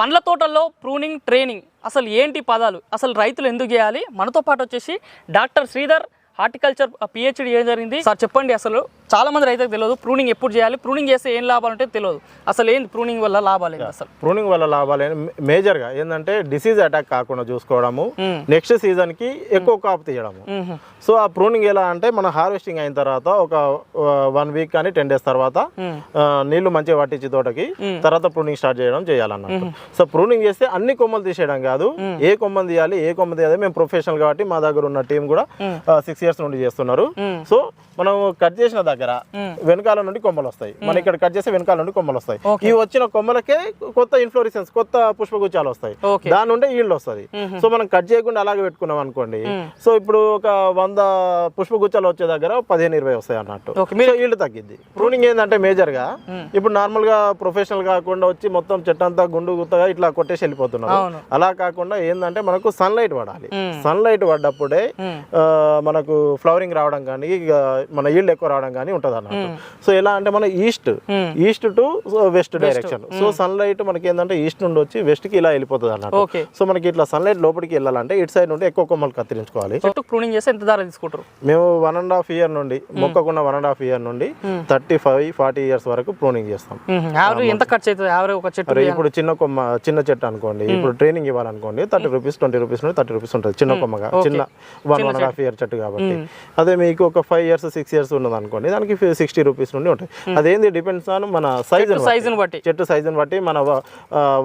పండ్ల తోటల్లో pruning training అసలు ఏంటి పదాలు? అసలు రైతులు ఎందుకు చేయాలి? మనతో పాటు వచ్చేసి డాక్టర్ శ్రీధర్ హార్టికల్చర్ పిహెచ్డి చేయడం జరిగింది? సార్ చెప్పండి అసలు. చాలా మంది రైతులకు తెలియదు ప్రూనింగ్ ఎప్పుడు చేయాలి ప్రూనింగ్ చేస్తే ఏం లాభాలు అంటే తెలియదు. అసలు ఏంది ప్రూనింగ్ వల్ల లాభాలు ఏంటి అసలు? ప్రూనింగ్ వల్ల లాభాలు ఏంటి? మేజర్గా ఏంటంటే డిసీజ్ అటాక్ కాకుండా చూసుకోవడము నెక్స్ట్ సీజన్కి ఎక్కువ కాపు తీయడము. సో ఆ ప్రూనింగ్ ఎలా అంటే మన హార్వెస్టింగ్ అయిన తర్వాత ఒక వన్ వీక్ కానీ టెన్ డేస్ తర్వాత నీళ్ళు మంచిగా పట్టించి తోటకి తర్వాత ప్రూనింగ్ స్టార్ట్ చేయడం చేయాలన్నట్టు. సో ప్రూనింగ్ చేస్తే అన్ని కొమ్మలు తీసేయడం కాదు ఏ కొమ్మలు తీయాలి ఏ కొమ్మ తీయాలి మేము ప్రొఫెషనల్ కాబట్టి మా దగ్గర ఉన్న టీం కూడా సిక్స్ ఇయర్స్ నుండి చేస్తున్నారు. సో మనం కట్ చేసిన దగ్గర వెనకాల నుండి కొమ్మలు వస్తాయి. మనం ఇక్కడ కట్ చేస్తే వెనకాల నుండి కొమ్మలు వస్తాయి. ఈ వచ్చిన కొమ్మలకే కొత్త ఇన్ఫ్లోరిసెన్స్ కొత్త పుష్పగుచ్చాలు వస్తాయి. దాని నుండే ఈల్డ్ వస్తుంది. సో మనం కట్ చేయకుండా అలాగే పెట్టుకున్నాం అనుకోండి సో ఇప్పుడు ఒక వంద పుష్పగుచ్చాలు వచ్చే దగ్గర పదిహేను ఇరవై వస్తాయి అన్నట్టు. మీరు ఈల్డ్ తగ్గిద్ది. ప్రూనింగ్ ఏంటంటే మేజర్గా ఇప్పుడు నార్మల్గా ప్రొఫెషనల్ కాకుండా వచ్చి మొత్తం చెట్టంతా గుండు గుత్తగా ఇట్లా కొట్టేసి వెళ్ళిపోతున్నారు. అలా కాకుండా ఏంటంటే మనకు సన్లైట్ పడాలి. సన్లైట్ పడ్డప్పుడే మనకు ఫ్లవరింగ్ రావడం కానీ మన ఈల్డ్ ఎక్కువ రావడం కానీ ఉంటుంది అన్నట్టు సో ఎలా అంటే మన east. East to west direction so sunlight మనకి ఏంటంటే ఈస్ట్ నుండి వచ్చి వెస్ట్కి ఇలా వెళ్ళిపోతుంది అన్నట్టు ఓకే. సో మనకి ఇట్లా సన్లైట్ లోపలికి వెళ్ళాలంటే ఇటు సైడ్ నుండి ఎక్కువ కొమ్మలు కత్తిరించుకోవాలి. చెట్టు ప్రూనింగ్ చేస్తే ఎంత ధర తీసుకుంటారు? మేము వన్ అండ్ హాఫ్ ఇయర్ నుండి మొక్కకున్న వన్ అండ్ హాఫ్ ఇయర్ నుండి థర్టీ ఫైవ్ ఫార్టీ ఇయర్స్ వరకు ప్రూనింగ్ చేస్తాం. ఎంత ఖర్చు అవుతుంది? యావరేజ్ ఒక చెట్టు ఇప్పుడు చిన్న కొమ్మ చిన్న చెట్టు అనుకోండి ఇప్పుడు ట్రైనింగ్ ఇవ్వాలనుకోండి థర్టీ రూపీస్ ట్వంటీ రూపీస్ నుండి థర్టీ రూపీస్ ఉంటుంది. చిన్న కొమ్మగా చిన్న one one and half year చెట్టు కాబట్టి. అదే మీకు ఒక ఫైవ్ ఇయర్స్ సిక్స్ ఇయర్స్ ఉన్నది అనుకోండి దానికి సిక్స్టీ రూపీస్ నుండి ఉంటుంది అదేంది? డిపెండ్స్ ఆన్ మన సైజ్ సైజుని బట్టి. చెట్టు సైజుని బట్టి మన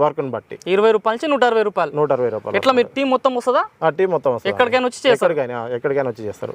వర్క్ని బట్టి. ఇరవై రూపాయల నుంచి నూట అరవై రూపాయలు. నూట అరవై రూపాయలు ఎట్లా మీరు టీం మొత్తం వస్తుందా? ఆ టీం మొత్తం వస్తుంది. ఎక్కడికైనా వచ్చి చేస్తారు. ఎక్కడికైనా ఎక్కడికైనా వచ్చి చేస్తారు.